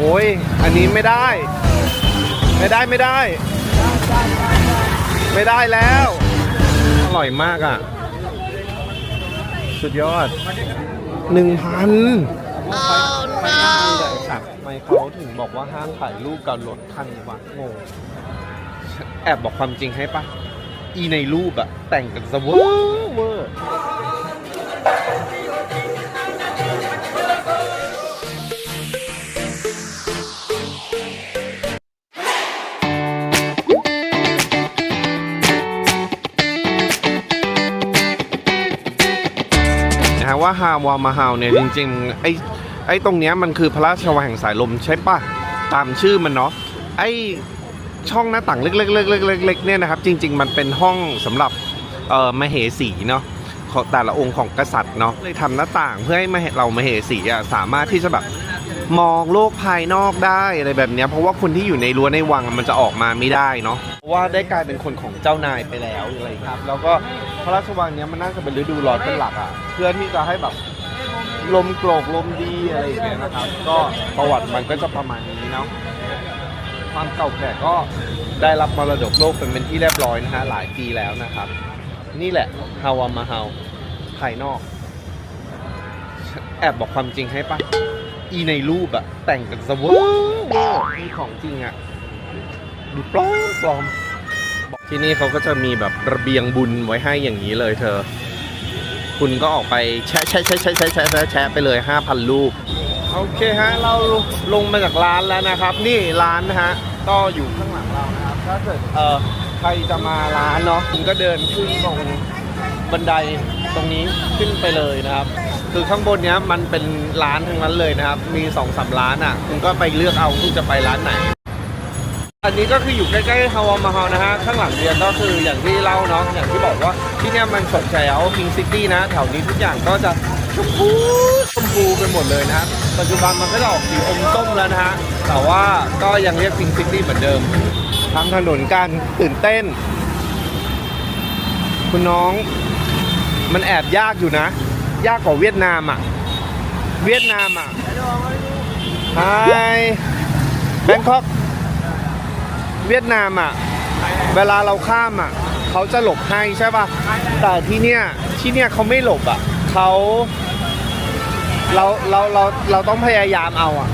โอ้ย อันนี้ไม่ได้ ไม่ได้ไม่ได้ ไม่ได้แล้ว อร่อยมากอะ สุดยอดหนึ่งพันไม่เขาถึงบอกว่าห้ามถ่ายรูปกับรถคันวะงงแอบบอกความจริงให้ปะอีในรูปอะแต่งกันสเวอร์เวอร์ ว่าฮาวามาฮาวเนี่ยจริงๆไอ้ไอ้ตรงเนี้ยมันคือพระราชวังแห่งสายลมใช่ปะตามชื่อมันเนาะไอ้ช่องหน้าต่างเล็กๆๆๆๆเนี่ยนะครับจริง ๆ มันเป็นห้องสำหรับเอ่อมเหสีเนาะของแต่ละองค์ของกษัตริย์เนาะเลยทำหน้าต่างเพื่อให้มเหเรามเหสีอะสามารถที่จะแบบมองโลกภายนอกได้อะไรแบบเนี้ยเพราะว่าคนที่อยู่ในรั้วในวังมันจะออกมาไม่ได้เนาะเพราะว่าได้กลายเป็นคนของเจ้านายไปแล้วอะไรครับ แล้วก็ ระราชวังเนี้ยมันน่าจะเป็นฤดูร้อนเป็นหลักอะ เพื่อที่จะให้แบบลมโกรกลมดีอะไรอย่างเงี้ยนะครับ ก็ประวัติมันก็จะประมาณนี้เนาะความเก่าแก่ก็ได้รับมรดกโลกเป็นเป็นที่เรียบร้อยนะฮะหลายปีแล้วนะครับ นี่แหละฮาวามาฮาวภายนอก แอบบอกความจริงให้ปะอีในรูปอะแต่งกันสเวอร์มีของจริงอะดูปลอมปลอม ที่นี่เขาก็จะมีแบบระเบียงบุญไว้ให้อย่างนี้เลยเธอ คุณก็ออกไปแชะแชะแชะแชะแชะแชะแชะไปเลย 5,000 ลูก โอเคฮะ เราลงมาจากร้านแล้วนะครับ นี่ร้านนะฮะ ก็อยู่ข้างหลังเรานะครับ ถ้าเกิดเออใครจะมาร้านเนาะคุณก็เดินขึ้นตรงบันไดตรงนี้ขึ้นไปเลยนะครับ คือข้างบนเนี้ยมันเป็นร้านทั้งนั้นเลยนะครับ มี2อสร้านอะ คุณก็ไปเลือกเอาคุณจะไปร้านไหน อันนี้ก็คืออยู่ใกล้ๆฮาวามาฮาวนะฮะ ข้างหลังเรียนก็คืออย่างที่เล่าเนาะอย่างที่บอกว่าที่เนี่ยมันสดแจ๋วพิงซิตี้นะ แถวนี้ทุกอย่างก็จะชมพูชมพูไปหมดเลยนะครับปัจจุบันมันก็จะออกสีอมส้มแล้วนะฮะ แต่ว่าก็ยังเรียกพิงซิตี้เหมือนเดิมทางถนนการตื่นเต้น คุณน้องมันแอบยากอยู่นะ ยากกว่าเวียดนามอะ เวียดนามอะ Hi Bangkok เวียดนามอะเวลาเราข้ามอะเขาจะหลบให้ใช่ป่ะแต่ที่เนี่ยที่เนี่ยเขาไม่หลบอะเขาเราเราเราเราต้องพยายามเอาอะ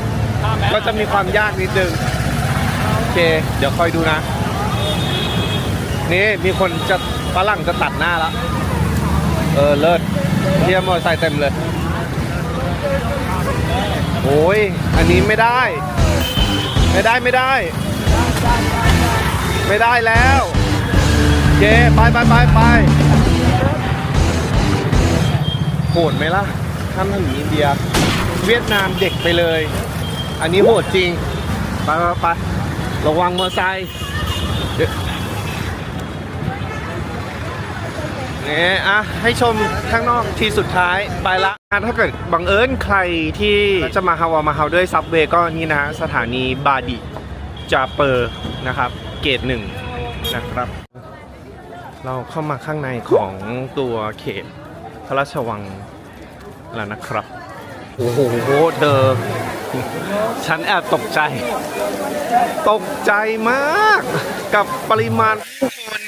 ก็จะมีความยากนิดนึงโอเค เดี๋ยวคอยดูนะ นี่มีคนจะฝรั่งจะตัดหน้าแล้วเออเลิศเทียมมอเตอร์ไซค์เต็มเลยโอ้ยอันนี้ไม่ได้ ไม่ได้ไม่ได้ ไม่ได้แล้วโอเคไปไปไปไปโหดไหมล่ะข้ามถนนอินเดีย เวียดนามเด็กไปเลย อันนี้โหดจริง ไปไปไประวังมอเตอร์ไซค์เนี่ยอะให้ชมข้างนอกทีสุดท้ายไปละถ้าเกิดบังเอิญใครที่จะมาฮาวามาฮาวด้วยซับเวย์ก็นี่นะฮะสถานีบาดิ จาเปอร์นะครับ เกตหนึ่งนะครับ เราเข้ามาข้างในของตัวเขตพระราชวังแล้วนะครับ โอ้โหเธอ ฉันแอบตกใจ ตกใจมากกับปริมาณผู้คน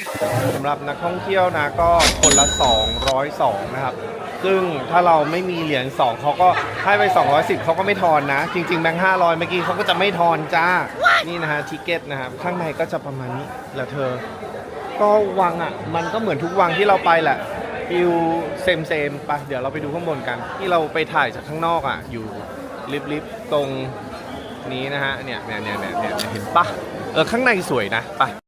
สำหรับนักท่องเที่ยวนะก็คนละ 202 นะครับ ซึ่งถ้าเราไม่มีเหรียญ2เขาก็ให้ไป 210เขาก็ไม่ทอนนะ จริงๆแบงค์500 เมื่อกี้เขาก็จะไม่ทอนจ้า นี่นะฮะทิเก็ตนะครับข้างในก็จะประมาณนี้แหละเธอ ก็วังอะ มันก็เหมือนทุกวังที่เราไปแหละฟิลเซมเซมๆไปเดี๋ยวเราไปดูข้างบนกันที่เราไปถ่ายจากข้างนอกอะ อยู่ลิฟๆตรงนี้นะฮะเนี่ยเนี่ยเนี่ยเนี่ยเนี่ยเห็นปะเออข้างในสวยนะไปะจะท็อป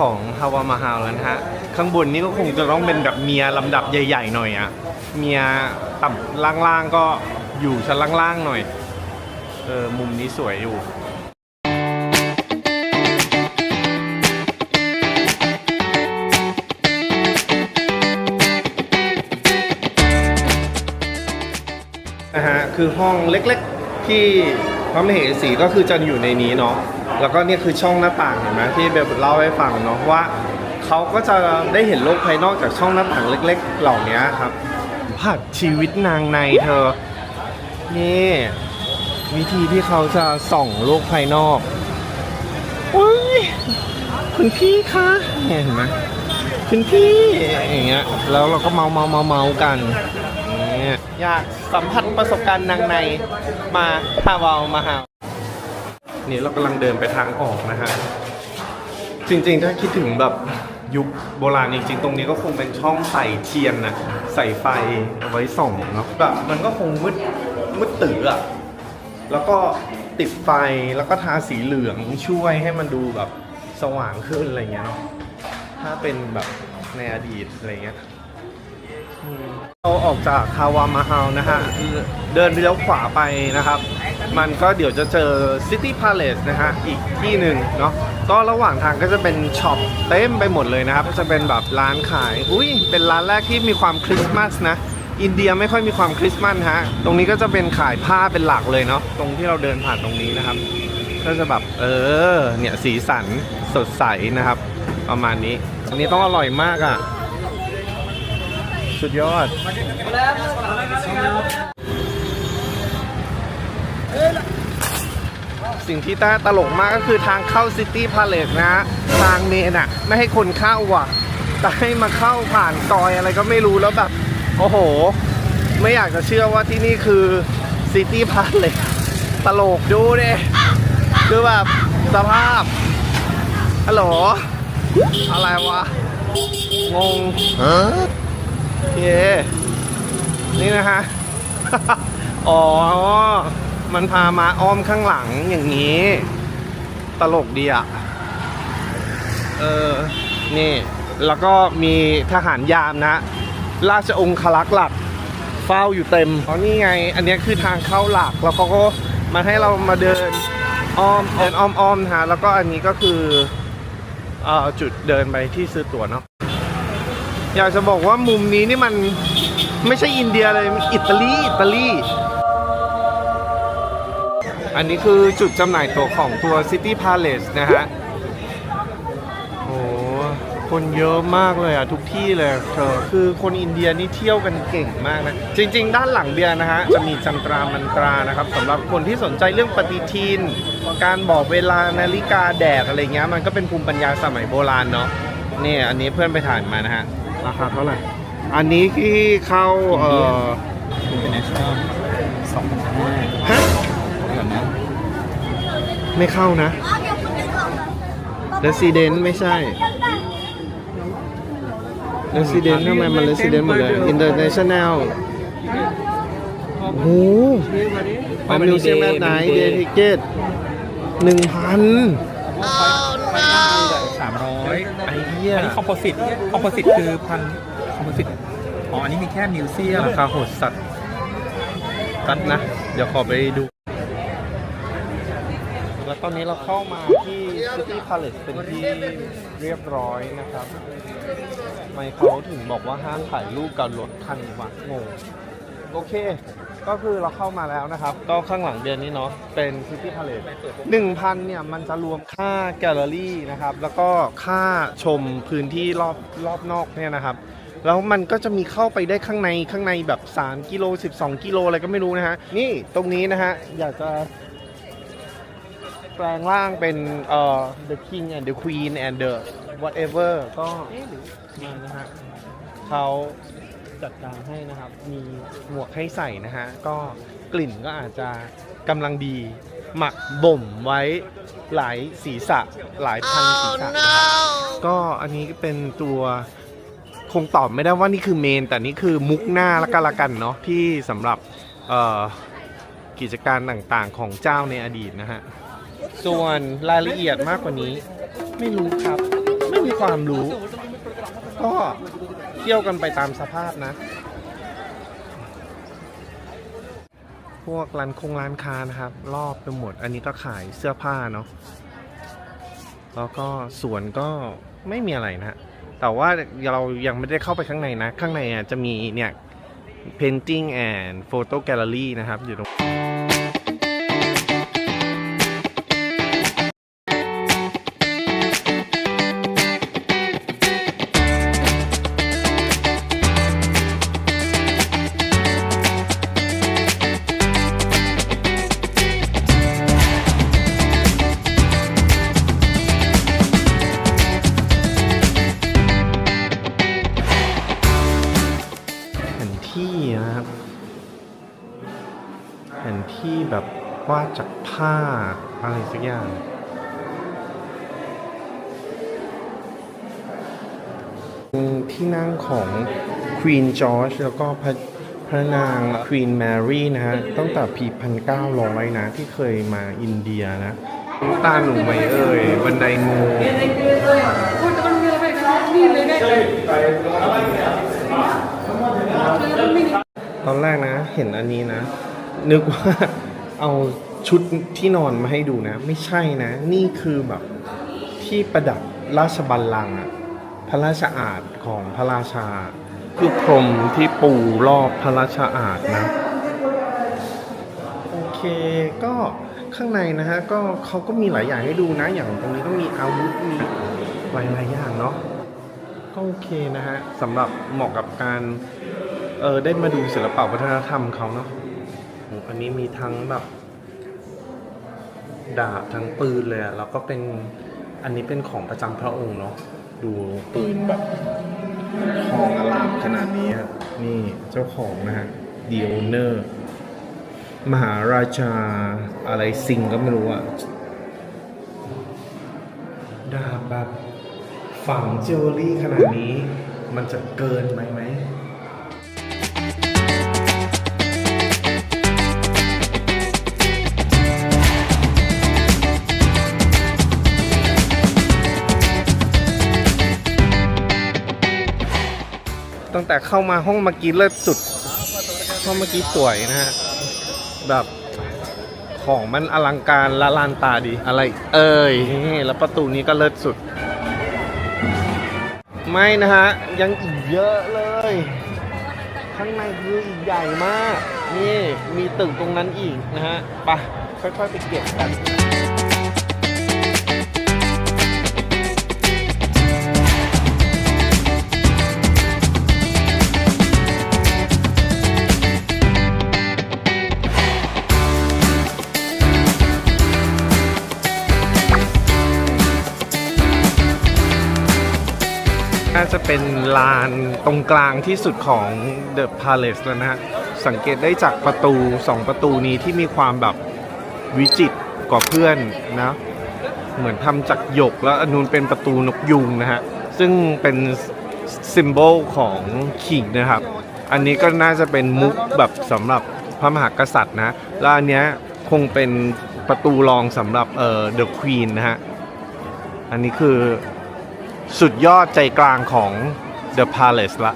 ของฮาวามาฮาวแล้วนะฮะ ข้างบนนี่ก็คงจะต้องเป็นแบบเมียลำดับใหญ่ ๆ หน่อยอะเมียต่ำล่างๆก็อยู่ชั้นล่างๆหน่อย เออ มุมนี้สวยอยู่นะฮะ คือห้องเล็กๆที่ พระมเหสีก็คือจะอยู่ในนี้เนาะแล้วก็เนี่ยคือช่องหน้าต่างเห็นไหมที่เบลเล่าให้ฟังเนาะว่าเขาก็จะได้เห็นโลกภายนอกจากช่องหน้าต่างเล็ก ๆ เหล่านี้ครับผัดชีวิตนางในเธอนี่วิธีที่เขาจะส่องโลกภายนอกอุ้ยคุณพี่คะเนี่เห็นไหมคุณพี่อย่างเงี้ยแล้วเราก็เมาเมาเมาเมากัน อยากสัมผัสประสบการณ์นางในมาฮาวาวมาฮาวนี่เรากำลังเดินไปทางออกนะฮะ จริงๆ ถ้าคิดถึงแบบยุคโบราณจริงๆ ตรงนี้ก็คงเป็นช่องใส่เทียนนะใส่ไฟเอาไว้ส่องเนาะแบบมันก็คงมืดมืดตื้ออะแล้วก็ติดไฟแล้วก็ทาสีเหลืองช่วยให้มันดูแบบสว่างขึ้นอะไรเงี้ยเนาะถ้าเป็นแบบในอดีตอะไรเงี้ย ออกจากคาวามาฮาวนะฮะ เดินเลี้ยวขวาไปนะครับ มันก็เดี๋ยวจะเจอ City Palace นะฮะ อีกที่หนึ่งเนาะก็ระหว่างทางก็จะเป็นช็อปเต็มไปหมดเลยนะครับ ก็จะเป็นแบบร้านขาย อุ้ยเป็นร้านแรกที่มีความคริสต์มาสนะ อินเดียไม่ค่อยมีความคริสต์มาสฮะ ตรงนี้ก็จะเป็นขายผ้าเป็นหลักเลยเนาะ ตรงที่เราเดินผ่านตรงนี้นะครับ ก็จะแบบเออ เนี่ยสีสันสดใสนะครับ ประมาณนี้อันนี้ต้องอร่อยมากอะ สุดยอด สิ่งที่ต้าตลกมากก็คือทางเข้าซิตี้พาเลสนะทางเนนอะไม่ให้คนเข้าว่ะ แต่ให้มาเข้าผ่านซอยอะไรก็ไม่รู้แล้วแบบ โอ้โห ไม่อยากจะเชื่อว่าที่นี่คือซิตี้พาเลสตลกดูดิคือแบบสภาพฮัลโหลอะไรวะ งง เย้นี่นะฮะ อ๋อ มันพามาอ้อมข้างหลังอย่างนี้ ตลกดีอะเออ นี่ แล้วก็มีทหารยามนะ ราชองครักษ์หลักเฝ้าอยู่เต็มเพราะนี่ไง อันนี้คือทางเข้าหลัก แล้วเขาก็มาให้เรามาเดินอ้อมเดินอ้อมอ้อมๆนะฮะ แล้วก็อันนี้ก็คือ เอ่อจุดเดินไปที่ซื้อตั๋วเนาะ อยากจะบอกว่ามุมนี้นี่มันไม่ใช่อินเดียเลยมันอิตาลีอิตาลี อันนี้คือจุดจำหน่ายตั๋วของตัว City Palace นะฮะ โอ้คนเยอะมากเลยอะ ทุกที่เลยเธอคือคนอินเดียนี่เที่ยวกันเก่งมากนะ จริง ๆ ด้านหลังเบียร์นะฮะ จะมีจันตรามันตรานะครับสำหรับคนที่สนใจเรื่องปฏิทิน การบอกเวลานาฬิกาแดดอะไรเงี้ยมันก็เป็นภูมิปัญญาสมัยโบราณเนาะนี่อันนี้เพื่อนไปถ่ายมานะฮะ ราคาเท่าไหร่ อันนี้ที่เข้าเอ่อ International สองพันห้าฮะ ก่อนนะไม่เข้านะ Resident ไม่ใช่ Resident ทำไมมัน Resident หมดเลย International โอ้โหเอามิวเซียมแอดไนท์เดย์ทิเกตหนึ่งพันสามร้อยไอ้เหี้ย อันนี้คอมโพสิตคอมโพสิตคือพันคอมโพสิตอ๋ออันนี้มีแค่มิวเซียมราคาโหดสัตว์กัดนะ เดี๋ยวขอไปดู แล้วตอนนี้เราเข้ามาที่ City Palace เป็นที่เรียบร้อยนะครับทำไมเขาถึงบอกว่าห้ามถ่ายรูปกับรถคันวะงง โอเค ก็คือเราเข้ามาแล้วนะครับ ก็ข้างหลังเดือนนี้เนาะ เป็น City Palace หนึ่งพันเนี่ยมันจะรวมค่าแกลเลอรี่นะครับ แล้วก็ค่าชมพื้นที่รอบรอบนอกเนี่ยนะครับ แล้วมันก็จะมีเข้าไปได้ข้างในข้างในแบบ 3 กิโล 12 กิโลอะไรก็ไม่รู้นะฮะ นี่ตรงนี้นะฮะ อยากจะแปลงร่างเป็นเอ่อ the king and the queen and the whatever ก็มานะฮะเขา จัดการให้นะครับ มีหมวกให้ใส่นะฮะ ก็กลิ่นก็อาจจะกำลังดี หมักบ่มไว้หลายศีรษะหลายพันศีรษะนะครับก็อันนี้เป็นตัวคงตอบไม่ได้ว่านี่คือเมน แต่นี่คือมุกหน้าละกันละกันเนาะที่สำหรับเอ่อกิจการต่างๆของเจ้าในอดีตนะฮะ ส่วนรายละเอียดมากกว่านี้ ไม่รู้ครับ ไม่มีความรู้ ก็เที่ยวกันไปตามสภาพนะ พวกร้านคงร้านค้านะครับ รอบไปหมด อันนี้ก็ขายเสื้อผ้าเนาะแล้วก็สวนก็ไม่มีอะไรนะฮะแต่ว่าเรายังไม่ได้เข้าไปข้างในนะ ข้างในอะจะมีเนี่ย painting and photo gallery นะครับอยู่ตรง แบบวาดจากผ้าอะไรสักอย่าง ที่นั่งของ Queen George แล้วก็พระพระนาง Queen Mary นะฮะ ตั้งแต่ปีพันเก้าร้อยนะ ที่เคยมาอินเดียนะตาหนูไหมเอ่ยบันไดงูตอนแรกนะ เห็นอันนี้นะ นึกว่า เอาชุดที่นอนมาให้ดูนะ ไม่ใช่นะ นี่คือแบบที่ประดับราชบัลลังก์อะพระราชอาณของพระราชา คือพรมที่ปูรอบพระราชอาณนะ โอเคก็ข้างในนะฮะก็เขาก็มีหลายอย่างให้ดูนะ อย่างตรงนี้ก็มีอาวุธมีหลายๆอย่างเนาะก็โอเคนะฮะสำหรับเหมาะกับการเออได้มาดูศิลปะวัฒนธรรมเขาเนาะ อันนี้มีทั้งแบบดาบทั้งปืนเลยอะแล้วก็เป็นอันนี้เป็นของประจำพระองค์เนาะดูปืนแบบทองอลามขนาดนี้อะนี่เจ้าของนะฮะดีโอเนอร์ มหาราชาอะไรสิงก็ไม่รู้อะดาบแบบฝังจิวเวลรี่ขนาดนี้ มันจะเกินไหมไหม แต่เข้ามาห้องเมื่อกี้เลิศสุดห้องเมื่อกี้สวยนะฮะแบบของมันอลังการละลานตาดีอะไร เอ่ยแล้วประตูนี้ก็เลิศสุด ไม่นะฮะ ยังอีกเยอะเลย ข้างในคืออีกใหญ่มาก นี่ มีตึกตรงนั้นอีกนะฮะไปค่อยๆไปเก็บกัน เป็นลานตรงกลางที่สุดของ The Palace แล้วนะฮะ สังเกตได้จากประตูสองประตูนี้ที่มีความแบบวิจิตรกว่าเพื่อนนะ เหมือนทำจากหยกแล้วอันนู้นเป็นประตูนกยุงนะฮะ ซึ่งเป็นซิมโบลของขิงนะครับ อันนี้ก็น่าจะเป็นมุกแบบสำหรับพระมหากษัตริย์นะแล้วอันเนี้ยคงเป็นประตูรองสำหรับเอ่อ The Queen นะฮะ อันนี้คือ สุดยอดใจกลางของ The Palace ละ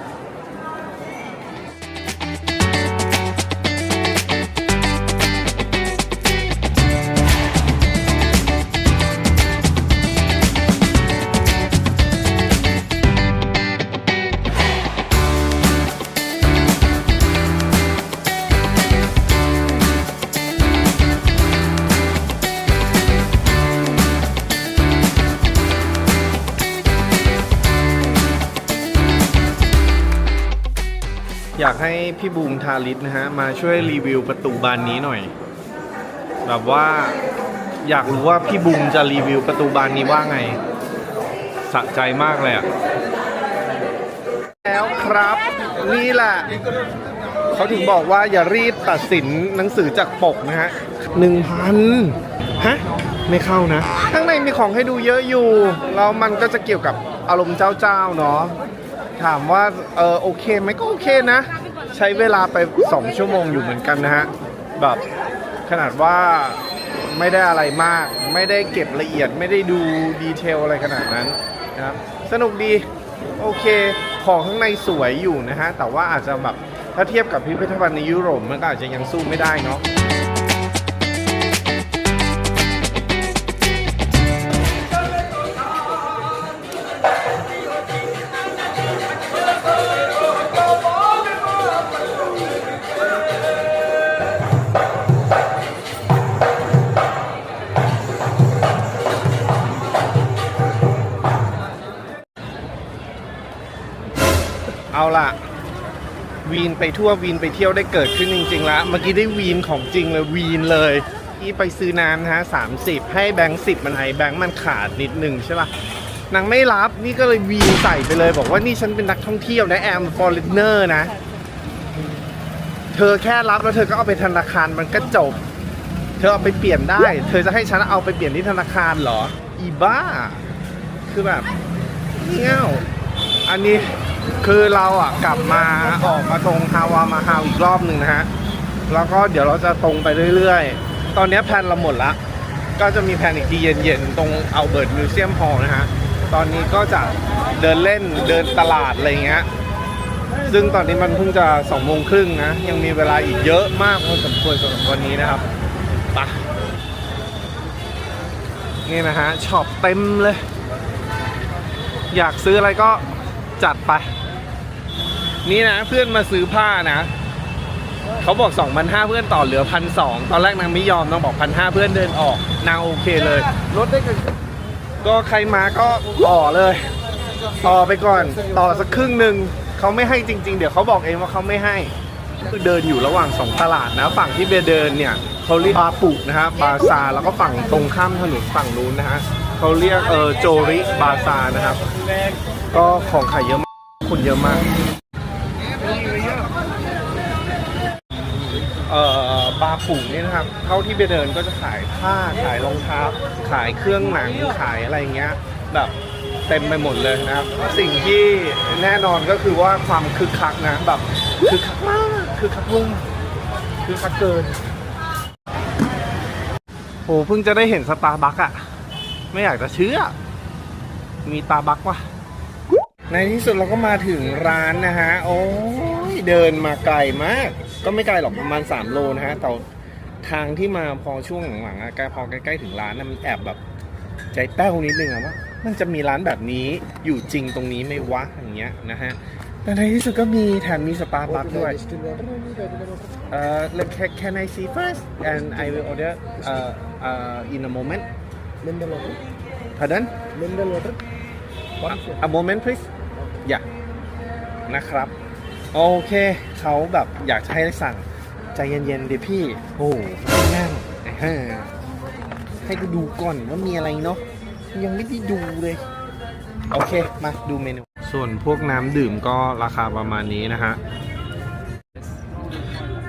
พี่บูมทาริสนะฮะ มาช่วยรีวิวประตูบานนี้หน่อย แบบว่าอยากรู้ว่าพี่บูมจะรีวิวประตูบานนี้ว่าไงสะใจมากเลยอะแล้วครับ นี่แหละ เขาถึงบอกว่าอย่ารีบตัดสินหนังสือจากปกนะฮะหนึ่งพันฮะ ไม่เข้านะ ข้างในมีของให้ดูเยอะอยู่ แล้วมันก็จะเกี่ยวกับอารมณ์เจ้าๆเนาะถามว่าเออโอเคไหมก็โอเคนะ ใช้เวลาไป 2 ชั่วโมงอยู่เหมือนกันนะฮะ แบบขนาดว่าไม่ได้อะไรมาก ไม่ได้เก็บละเอียดไม่ได้ดูดีเทลอะไรขนาดนั้นนะครับ สนุกดี โอเค ของข้างในสวยอยู่นะฮะ แต่ว่าอาจจะแบบถ้าเทียบกับพิพิธภัณฑ์ในยุโรปมันก็อาจจะยังสู้ไม่ได้เนาะล่ะ ทั่ววีนไปเที่ยวได้เกิดขึ้นจริงๆแล้วเมื่อกี้ได้วีนของจริงเลยวีนเลยที่ไปซื้อน้ำนะฮะสามสิบให้แบงค์สิบมันไห้แบงค์มันขาดนิดนึงใช่ปะนางไม่รับนี่ก็เลยวีนใส่ไปเลย บอกว่านี่ฉันเป็นนักท่องเที่ยวนะแอมฟอร์เรนเนอร์นะ เธอแค่รับแล้วเธอก็เอาไปธนาคารมันก็จบ เธอเอาไปเปลี่ยนได้ เธอจะให้ฉันเอาไปเปลี่ยนที่ธนาคารเหรอ อีบ้า คือแบบเงี้ยว อันนี้คือเราอะกลับมาออกมาตรงฮาวามาฮาวอีกรอบหนึ่งนะฮะ แล้วก็เดี๋ยวเราจะตรงไปเรื่อยๆ ตอนนี้แพลนเราหมดละ ก็จะมีแพลนอีกทีเย็นๆ ตรงเอาเบิร์ดมิวเซียมฮอลนะฮะ ตอนนี้ก็จะเดินเล่นเดินตลาดอะไรเงี้ย ซึ่งตอนนี้มันเพิ่งจะสองโมงครึ่งนะ ยังมีเวลาอีกเยอะมากพอสมควรสำหรับวันนี้นะครับไปะนี่นะฮะช็อปเต็มเลย อยากซื้ออะไรก็ จัดไป นี่นะเพื่อนมาซื้อผ้านะเขาบอก 2,500 เพื่อนต่อเหลือพันสตอนแรกนางไม่ยอมนางบอกพันห้าเพื่อนเดินออกนางโอเคเลยลดได้กันก็ใครมาก็ต่อเลย ต่อไปก่อน ต่อสักครึ่งหนึ่งเขาไม่ให้จริง ๆ เดี๋ยวเขาบอกเองว่าเขาไม่ให้คือเดินอยู่ระหว่างสองตลาดนะ ฝั่งที่เบเดินเนี่ยเขาเรียกบาปุนะฮะบาซาแล้วก็ฝั่งตรงข้ามถนนฝั่งนู้นนะฮะ เขาเรียกเออโจริบาซานะครับ ก็ของขายเยอะมากคนเยอะมากเอ่อบาปุ่งนี่นะครับ เท่าที่ไปเดินก็จะขายผ้าขายรองเท้าขายเครื่องหนังขายอะไรเงี้ยแบบเต็มไปหมดเลยนะครับ สิ่งที่แน่นอนก็คือว่าความคึกคักนะแบบคึกคักมากคึกคักลุงคึกคักเกินโหเพิ่งจะได้เห็นสตาร์บัคอะ ไม่อยากจะเชื่อ มีตาบัคว่ะในที่สุดเราก็มาถึงร้านนะฮะ โอ้ยเดินมาไกลมาก ก็ไม่ไกลหรอกประมาณ 3 โลนะฮะแต่ทางที่มาพอช่วงหลังๆอะใกล้พอใกล้ๆถึงร้านนะมันแอบแบบ ใจแป้วนิดนึงอะว่ามันจะมีร้านแบบนี้อยู่จริงตรงนี้ไหม่วะอย่างเงี้ยนะฮะแต่ในที่สุดก็มีแถมมีสตาบัคด้วยเอ่อ can can I see first and I will order uh uh in a moment Mineral water. pardon Mineral water. a moment please อย่านะครับ โอเค เขาแบบอยากจะให้สั่ง ใจเย็นๆดิพี่ โอ้โหนั่งเออให้กูดูก่อนว่ามีอะไรเนาะ ยังไม่ได้ดูเลย โอเค มาดูเมนู ส่วนพวกน้ำดื่มก็ราคาประมาณนี้นะฮะ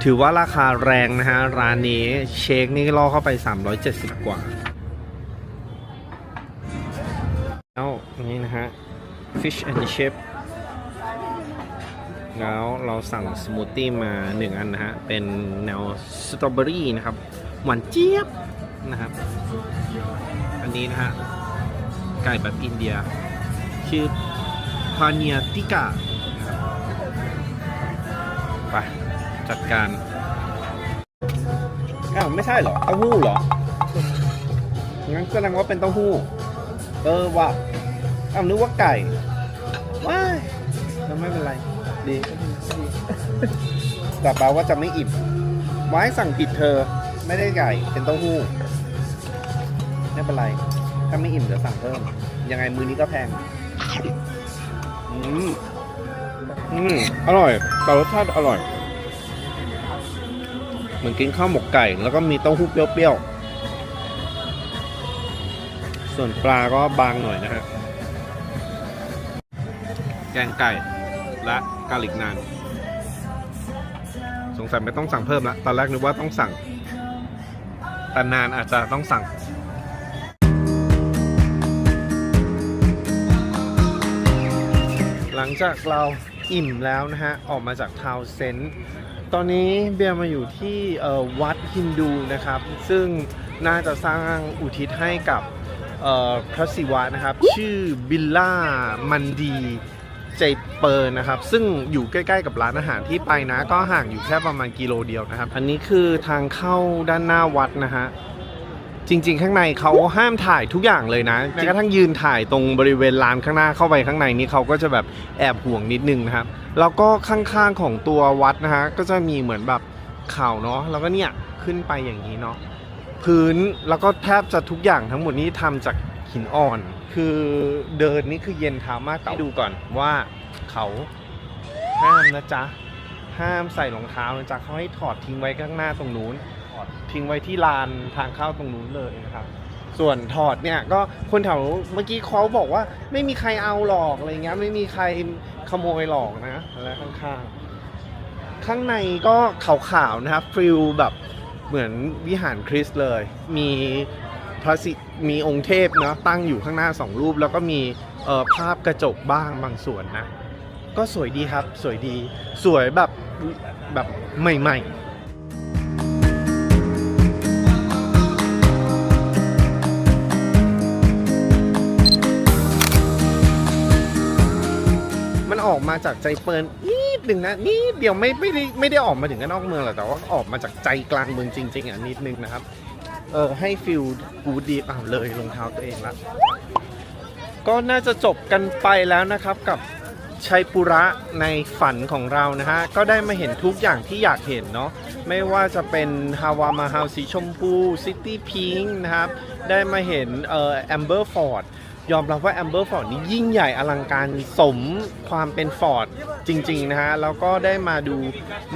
ถือว่าราคาแรงนะฮะ ร้านนี้เชคนี่ล่อเข้าไป 370 กว่า แล้วนี่นะฮะ fish and chip แล้วเราสั่งสมูทตี้มาหนึ่งอันนะฮะ เป็นแนวสตรอเบอรี่นะครับ หวานเจี๊ยบนะครับ อันนี้นะฮะ ไก่แบบอินเดีย ชื่อพาเนียติกาไปจัดการอ้าวไม่ใช่เหรอ เต้าหู้เหรอ งั้นแสดงว่าเป็นเต้าหู้ เออว่ะอ้านึกว่าไก่ว้ายแล้วไม่เป็นไร ดีแต่แปลว่าจะไม่อิ่มไว้สั่งผิดเธอไม่ได้ไก่เป็นเต้าหู้ไม่เป็นไร ถ้าไม่อิ่มเดี๋ยวสั่งเพิ่ม ยังไงมือนี้ก็แพง อืมอืมอร่อย แต่รสชาติอร่อย เหมือนกินข้าวหมกไก่ แล้วก็มีเต้าหู้เปรี้ยวๆ ส่วนปลาก็บางหน่อยนะฮะ แกงไก่และกาลิกนาน สงสัยไม่ต้องสั่งเพิ่มละ ตอนแรกนึกว่าต้องสั่ง แต่นานอาจจะต้องสั่งหลังจากเราอิ่มแล้วนะฮะ ออกมาจากทาวเซนต์ตอนนี้เบียร์มาอยู่ที่วัดฮินดูนะครับ ซึ่งน่าจะสร้างอุทิศให้กับ พระศิวะนะครับ ชื่อบิลล่ามันดีใจเปอร์นะครับ ซึ่งอยู่ใกล้ๆกับร้านอาหารที่ไปนะ ก็ห่างอยู่แค่ประมาณกิโลเดียวนะครับ อันนี้คือทางเข้าด้านหน้าวัดนะฮะจริง ๆ ข้างในเขาห้ามถ่ายทุกอย่างเลยนะแม้กระทั่งยืนถ่ายตรงบริเวณลานข้างหน้าเข้าไปข้างในนี้เขาก็จะแบบแอบห่วงนิดนึงนะครับ แล้วก็ข้างๆของตัววัดนะฮะก็จะมีเหมือนแบบเข่าเนาะแล้วก็เนี่ยขึ้นไปอย่างนี้เนาะ พื้นแล้วก็แทบจะทุกอย่างทั้งหมดนี้ทำจากหินอ่อน คือเดินนี่คือเย็นเท้ามากแต่ดูก่อนว่าเขาห้ามนะจ๊ะ ห้ามใส่รองเท้านะจ๊ะเขาให้ถอดทิ้งไว้ข้างหน้าตรงนู้นถอดทิ้งไว้ที่ลานทางเข้าตรงนู้นเลยนะครับ ส่วนถอดเนี่ยก็คนแถวเมื่อกี้เขาบอกว่า ไม่มีใครเอาหรอกอะไรเงี้ยไม่มีใครขโมยหรอกนะอะไรข้างๆข้างในก็ขาวๆนะครับฟิลแบบ เหมือนวิหารคริสต์เลย มีพระศิมีองค์เทพเนาะตั้งอยู่ข้างหน้าสองรูป แล้วก็มีภาพกระจกบ้างบางส่วนนะ ก็สวยดีครับสวยดีสวยแบบแบบใหม่ๆมันออกมาจากใจเปิลนิด นึ่งนะนิดเดียวไม่ไม่ได้ไม่ได้ออกมาถึงกับนอกเมืองหรอกแต่ว่าออกมาจากใจกลางเมืองจริง ๆอะนิดนึงนะครับ เออให้ฟิลกูดีอ้าเลยรองเท้าตัวเองละก็น่าจะจบกันไปแล้วนะครับกับชัยปุระในฝันของเรานะฮะ ก็ได้มาเห็นทุกอย่างที่อยากเห็นเนาะไม่ว่าจะเป็นฮาวามาฮาวสีชมพูซิตี้พิงค์นะครับ ได้มาเห็นเอ่อแอมเบอร์ฟอร์ด ยอมรับว่าแอมเบอร์ฟอร์ดนี่ยิ่งใหญ่อลังการสมความเป็นฟอร์ดจริง ๆ นะฮะ แล้วก็ได้มาดู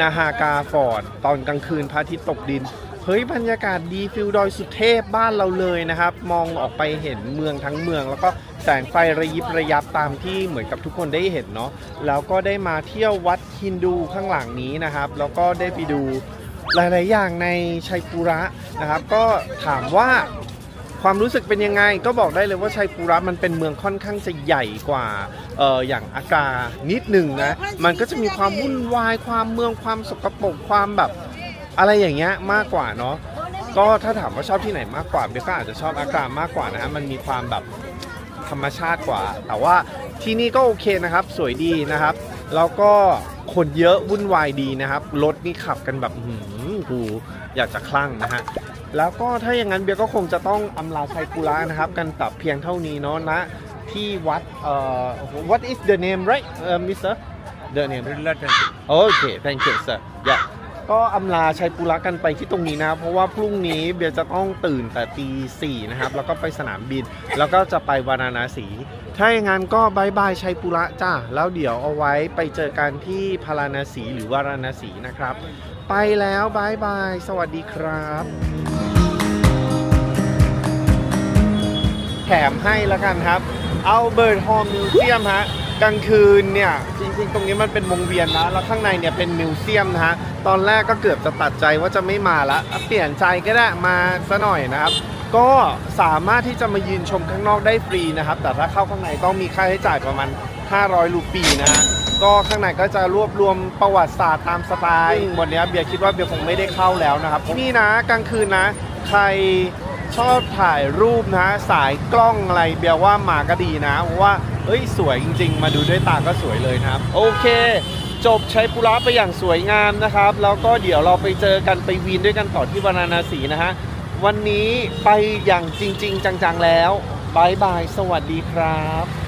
นาฮากาฟอร์ดตอนกลางคืนพระอาทิตย์ตกดิน เฮ้ย บรรยากาศดีฟิลดอยสุเทพบ้านเราเลยนะครับ มองออกไปเห็นเมืองทั้งเมือง แล้วก็แสงไฟระยิบระยับตามที่เหมือนกับทุกคนได้เห็นเนาะแล้วก็ได้มาเที่ยววัดฮินดูข้างหลังนี้นะครับ แล้วก็ได้ไปดูหลาย ๆ อย่างในชัยปุระนะครับ ก็ถามว่า ความรู้สึกเป็นยังไงก็บอกได้เลยว่าชัยปุระมันเป็นเมืองค่อนข้างจะใหญ่กว่าเอออย่างอากานิดหนึ่งนะมันก็จะมีความวุ่นวายความเมืองความสกปรกความแบบอะไรอย่างเงี้ยมากกว่าเนาะก็ถ้าถามว่าชอบที่ไหนมากกว่าเบลก็อาจจะชอบอากามากกว่านะฮะมันมีความแบบธรรมชาติกว่า แต่ว่าที่นี่ก็โอเคนะครับ สวยดีนะครับ แล้วก็คนเยอะวุ่นวายดีนะครับ รถนี่ขับกันแบบหืมกูอยากจะคลั่งนะฮะ แล้วก็ถ้าอย่างนั้นเบียร์ก็คงจะต้องอำลาชัยปุระนะครับ กันแต่เพียงเท่านี้เนาะนะที่วัดเอ่อ what is the name right เอ่อ Mr. the name โอเค thank you sir yeah ก็อำลาชัยปุระกันไปที่ตรงนี้นะครับเพราะว่าพรุ่งนี้เบียร์จะต้องตื่นแต่ตีสี่นะครับแล้วก็ไปสนามบิน แล้วก็จะไปวาราณสี ถ้าอย่างนั้นก็บายบายชัยปุระจ้าแล้วเดี๋ยวเอาไว้ไปเจอกันที่พาราณสีหรือวาราณสีนะครับ ไปแล้วบายบาย สวัสดีครับ แถมให้แล้วกันครับ เอาเบิร์ดฮอมมิวเซียมฮะกลางคืนเนี่ยจริงๆ ตรงนี้มันเป็นวงเวียนนะ แล้วข้างในเนี่ยเป็นมิวเซียมนะฮะ ตอนแรกก็เกือบจะตัดใจว่าจะไม่มาละอะเปลี่ยนใจก็ได้มาซะหน่อยนะครับ ก็สามารถที่จะมายืนชมข้างนอกได้ฟรีนะครับ แต่ถ้าเข้าข้างในต้องมีค่าใช้จ่ายประมาณ 500 รูปีนะฮะ ก็ข้างในก็จะรวบรวมประวัติศาสตร์ตามสไตล์ซึ่งวันนี้เบียร์คิดว่าเบียร์คงไม่ได้เข้าแล้วนะครับที่นี่นะกลางคืนนะ ใครชอบถ่ายรูปนะ สายกล้องอะไรเบียร์ว่ามาก็ดีนะเพราะว่าเอ้ยสวยจริง ๆ มาดูด้วยตาก็สวยเลยนะครับ โอเค จบใช้ปุระไปอย่างสวยงามนะครับ แล้วก็เดี๋ยวเราไปเจอกันไปวีนด้วยกันต่อที่วาราณสีนะฮะวันนี้ไปอย่างจริง ๆ จังๆแล้วบายบายสวัสดีครับ